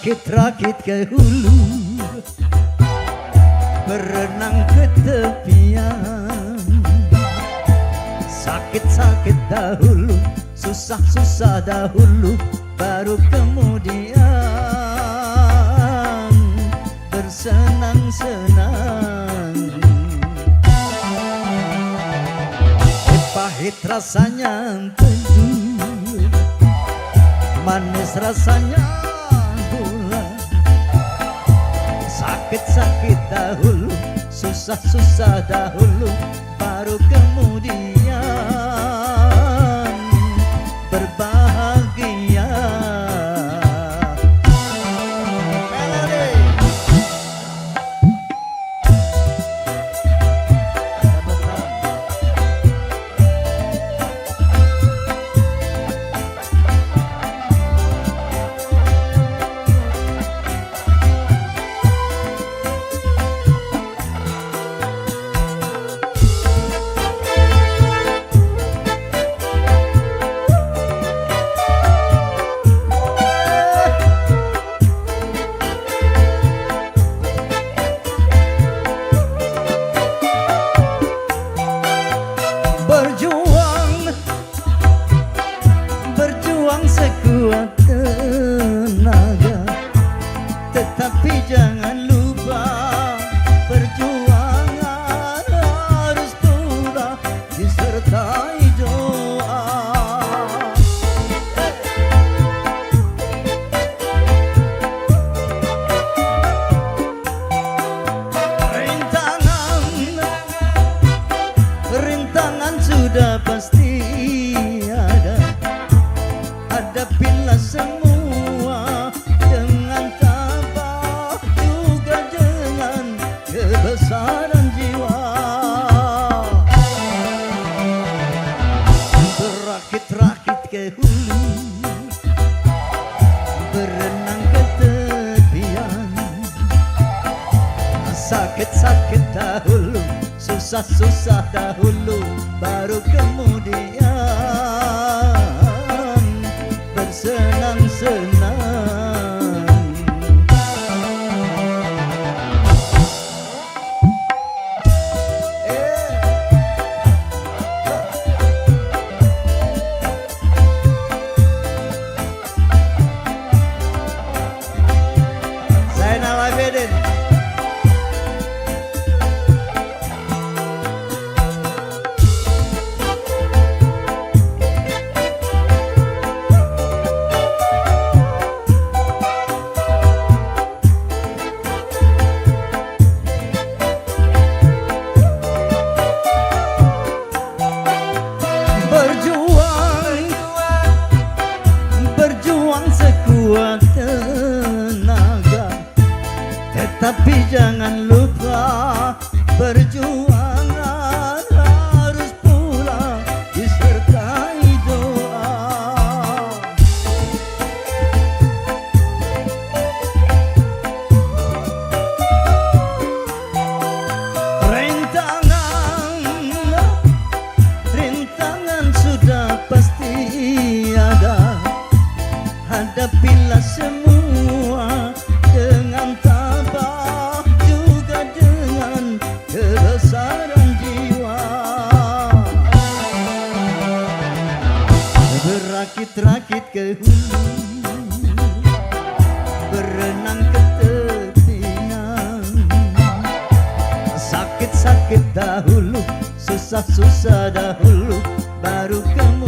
Rakit-rakit ke hulu Berenang ke tepian. Sakit-sakit dahulu Susah-susah dahulu Baru kemudian Bersenang-senang Pahit rasanya teduh Manis rasanya Sakit-sakit dahulu Susah-susah dahulu Baru kemudian Berjuang Berjuang sekuat tenaga. Tetapi jangan lupa dahulu. Susah-susah dahulu Baru kemudian jangan lupa Perjuangan Berakit-rakit ke hulu Berenang ke tepian Sakit-sakit dahulu Susah-susah dahulu Baru kemudian